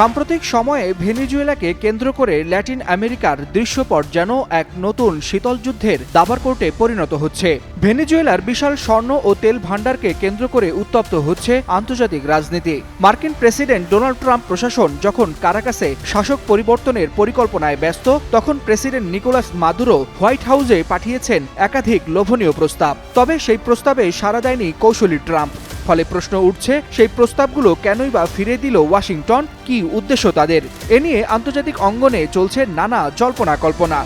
সাম্প্রতিক সময়ে ভেনিজুয়েলাকে কেন্দ্র করে ল্যাটিন আমেরিকার দৃশ্যপট যেন এক নতুন শীতল যুদ্ধের দাবার কোর্টে পরিণত হচ্ছে। ভেনিজুয়েলার বিশাল স্বর্ণ ও তেল ভাণ্ডারকে কেন্দ্র করে উত্তপ্ত হচ্ছে আন্তর্জাতিক রাজনীতি। মার্কিন প্রেসিডেন্ট ডোনাল্ড ট্রাম্প প্রশাসন যখন কারাকাসে শাসক পরিবর্তনের পরিকল্পনায় ব্যস্ত, তখন প্রেসিডেন্ট নিকোলাস মাদুরো হোয়াইট হাউসে পাঠিয়েছেন একাধিক লোভনীয় প্রস্তাব। তবে সেই প্রস্তাবে সাড়া দেয়নি কৌশলী ট্রাম্প। ফলে প্রশ্ন উঠছে, সেই প্রস্তাবগুলো কেনই বা ফিরে দিল ওয়াশিংটন? কি উদ্দেশ্য তাদের? এ নিয়ে আন্তর্জাতিক অঙ্গনে চলছে নানা জল্পনা কল্পনা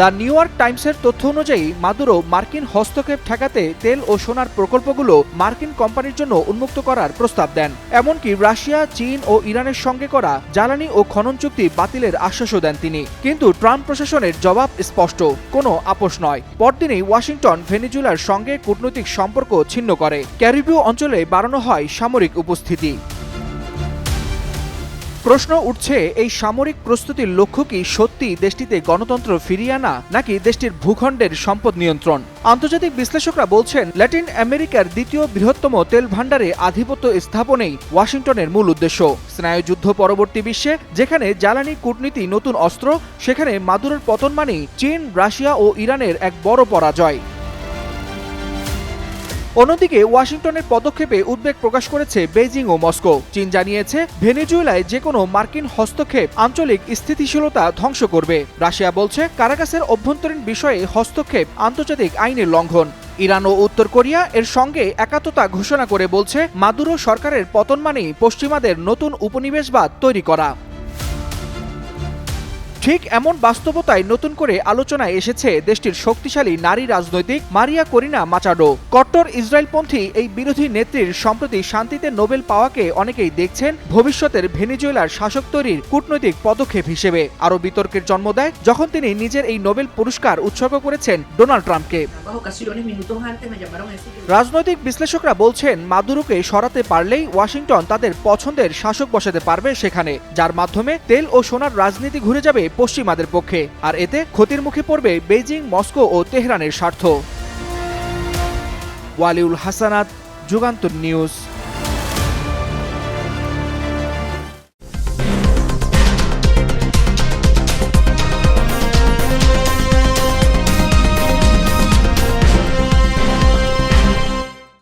দ্য নিউ ইয়র্ক টাইমসের তথ্য অনুযায়ী, মাদুরো মার্কিন হস্তক্ষেপ ঠেকাতে তেল ও সোনার প্রকল্পগুলো মার্কিন কোম্পানির জন্য উন্মুক্ত করার প্রস্তাব দেন। এমনকি রাশিয়া, চীন ও ইরানের সঙ্গে করা জ্বালানি ও খনন চুক্তি বাতিলের আশ্বাসও দেন তিনি। কিন্তু ট্রাম্প প্রশাসনের জবাব স্পষ্ট, কোনো আপোষ নয়। পরদিনই ওয়াশিংটন ভেনিজুলার সঙ্গে কূটনৈতিক সম্পর্ক ছিন্ন করে। ক্যারিবীয় অঞ্চলে বাড়ানো হয় সামরিক উপস্থিতি। প্রশ্ন উঠছে, এই সামরিক প্রস্তুতির লক্ষ্য কি সত্যি দেশটিতে গণতন্ত্র ফিরিয়ে আনা, নাকি দেশটির ভূখণ্ডের সম্পদ নিয়ন্ত্রণ? আন্তর্জাতিক বিশ্লেষকরা বলছেন, ল্যাটিন আমেরিকার দ্বিতীয় বৃহত্তম তেল ভাণ্ডারে আধিপত্য স্থাপনেই ওয়াশিংটনের মূল উদ্দেশ্য। স্নায়ুযুদ্ধ পরবর্তী বিশ্বে, যেখানে জ্বালানি কূটনীতি নতুন অস্ত্র, সেখানে মাদুরের পতন মানেই চীন, রাশিয়া ও ইরানের এক বড় পরাজয়। অন্যদিকে ওয়াশিংটনের পদক্ষেপে উদ্বেগ প্রকাশ করেছে বেজিং ও মস্কো। চীন জানিয়েছে, ভেনেজুয়েলায় যে কোনো মার্কিন হস্তক্ষেপ আঞ্চলিক স্থিতিশীলতা ধ্বংস করবে। রাশিয়া বলছে, কারাকাসের অভ্যন্তরীণ বিষয়ে হস্তক্ষেপ আন্তর্জাতিক আইনের লঙ্ঘন। ইরান ও উত্তর কোরিয়া এর সঙ্গে একাত্মতা ঘোষণা করে বলছে, মাদুরো সরকারের পতন মানেই পশ্চিমাদের নতুন উপনিবেশবাদ তৈরি করা। ঠিক এমন বাস্তবতায় নতুন করে আলোচনায় এসেছে দেশটির শক্তিশালী নারী রাজনৈতিক মারিয়া করিনা মাচাডো। কট্টর ইসরায়েলপন্থী এই বিরোধী নেত্রীর সম্প্রতি শান্তিতে নোবেল পাওয়াকে অনেকেই দেখছেন ভবিষ্যতের ভেনিজুয়েলার শাসক তৈরির কূটনৈতিক পদক্ষেপ হিসেবে। আরও বিতর্কের জন্ম দেয় যখন তিনি নিজের এই নোবেল পুরস্কার উৎসর্গ করেছেন ডোনাল্ড ট্রাম্পকে। রাজনৈতিক বিশ্লেষকরা বলছেন, মাদুরোকে সরাতে পারলেই ওয়াশিংটন তাদের পছন্দের শাসক বসাতে পারবে সেখানে, যার মাধ্যমে তেল ও সোনার রাজনীতি ঘুরে যাবে পশ্চিমাদের পক্ষে। আর এতে ক্ষতির মুখে পড়বে বেইজিং, মস্কো ও তেহরানের স্বার্থ। ওয়ালিউল হাসানাত, যুগান্তর নিউজ।